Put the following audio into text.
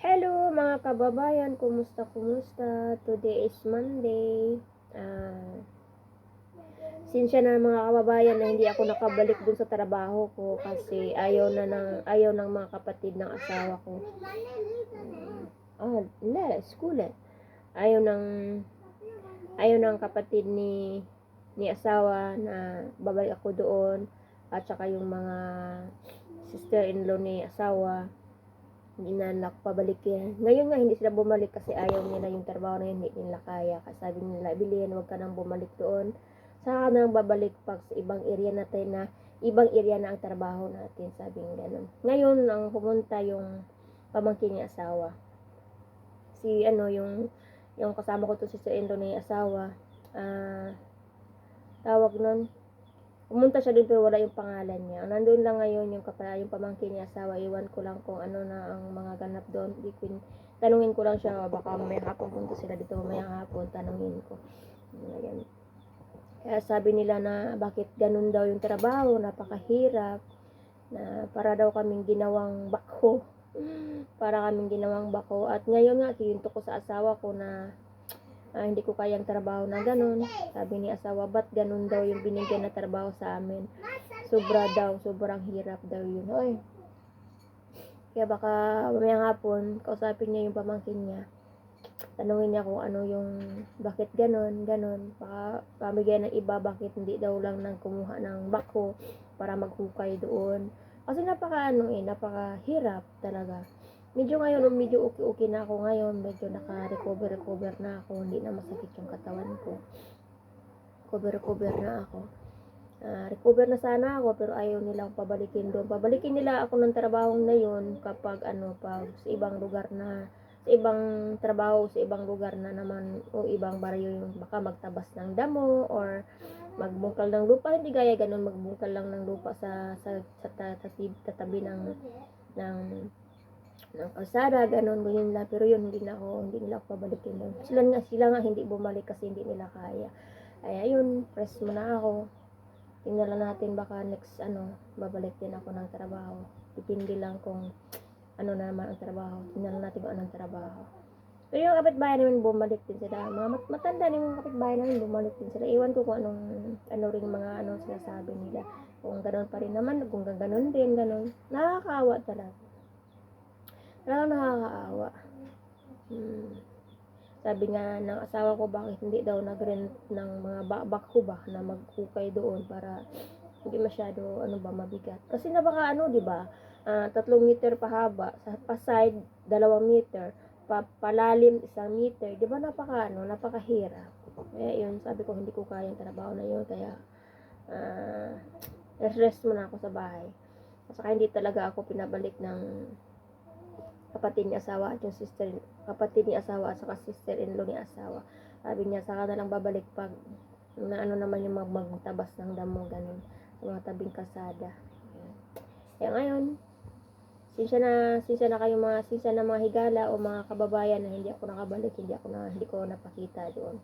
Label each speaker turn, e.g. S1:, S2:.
S1: Hello mga kababayan, kumusta kumusta? Today is Monday. Ah, sinsya na mga kababayan na hindi ako nakabalik dun sa trabaho ko kasi ayaw na ng ayaw ng mga kapatid ng asawa ko. Ah, hindi, school eh. Ayaw ng ayaw ng kapatid ni ni asawa na babalik ako doon at saka yung mga sister-in-law ni asawa nila ako pabalikin. Ngayon nga, hindi sila bumalik kasi ayaw nila yung trabaho na yun, hindi nila kaya. Kasi sabi nila, bilhin, huwag ka nang bumalik doon. Saka ka nang babalik pag sa ibang area natin na ibang area na ang trabaho natin, sabi ng ganun. Ngayon, ang pumunta yung pamangkin niya asawa. Si, ano, yung, yung kasama ko to si Sir Endo na yung asawa, ah, tawag nun, Pumunta siya doon pero wala yung pangalan niya. Nandun lang ngayon yung kapala, yung pamangkin niya asawa. Iwan ko lang kung ano na ang mga ganap doon. Ko, tanungin ko lang siya, baka may hapon punta sila dito, may hapon, tanungin ko. Ayan. Kaya sabi nila na bakit ganun daw yung trabaho, napakahirap, na para daw kaming ginawang bako. Para kaming ginawang bako. At ngayon nga, kinto ko sa asawa ko na ah, hindi ko kayang trabaho na ganun. Sabi ni asawa, ba't ganun daw yung binigyan na trabaho sa amin? Sobra daw, sobrang hirap daw yun. Oy. Kaya baka mamayang hapon, kausapin niya yung pamangkin niya. Tanungin niya kung ano yung, bakit ganun, ganun. Baka pamigay ng iba, bakit hindi daw lang nang kumuha ng bako para maghukay doon. Kasi napaka ano eh, napaka hirap talaga medyo ngayon, medyo okay-okay na ako ngayon. Medyo naka-recover-recover na ako. Hindi na masakit yung katawan ko. Recover-recover na ako. Ah, recover na sana ako pero ayaw nilang pabalikin doon. Pabalikin nila ako ng trabaho na yun kapag ano, pag sa ibang lugar na sa ibang trabaho sa ibang lugar na naman o ibang baryo yung baka magtabas ng damo or magbungkal ng lupa hindi gaya ganun magbungkal lang ng lupa sa sa, sa tatabi, tatabi ng ng ng kalsada, ganun, ganyan lang. Pero yun, hindi na ako, hindi nila ako pabalikin doon. Sila nga, sila nga hindi bumalik kasi hindi nila kaya. Ay, ayun, press mo na ako. Tingnan lang natin baka next, ano, babalik din ako ng trabaho. Depende lang kung ano na naman ang trabaho. Tingnan natin kung anong trabaho. Pero yung kapitbahay namin bumalik din sila. Mga mat- matanda din yung kapitbahay namin bumalik din sila. Iwan ko kung anong, ano rin mga ano sinasabi nila. Kung ganun pa rin naman, kung ganun din, ganun. Nakakaawa talaga. Talagang nakakaawa. Hmm. Sabi nga ng asawa ko, bakit hindi daw nag-rent ng mga ba- bako ba na maghukay doon para hindi masyado ano ba mabigat. Kasi napaka ano, 'di ba? Ah, tatlong meter pahaba, sa pa side dalawang meter, pa palalim isang meter. 'Di ba napaka ano, napakahirap. Kaya yun, sabi ko hindi ko kaya yung trabaho na yun kaya ah rest muna ako sa bahay. At saka hindi talaga ako pinabalik ng kapatid ni asawa at yung sister, kapatid ni asawa at saka sister-in-law ni asawa. Sabi niya, saka na lang babalik pag na ano naman yung mag magtabas ng damo, ganun. Mga tabing kasada. Kaya ngayon, sinsya na, sinsya na kayo mga, sinsya na mga higala o mga kababayan na hindi ako nakabalik, hindi ako na, hindi ko napakita doon.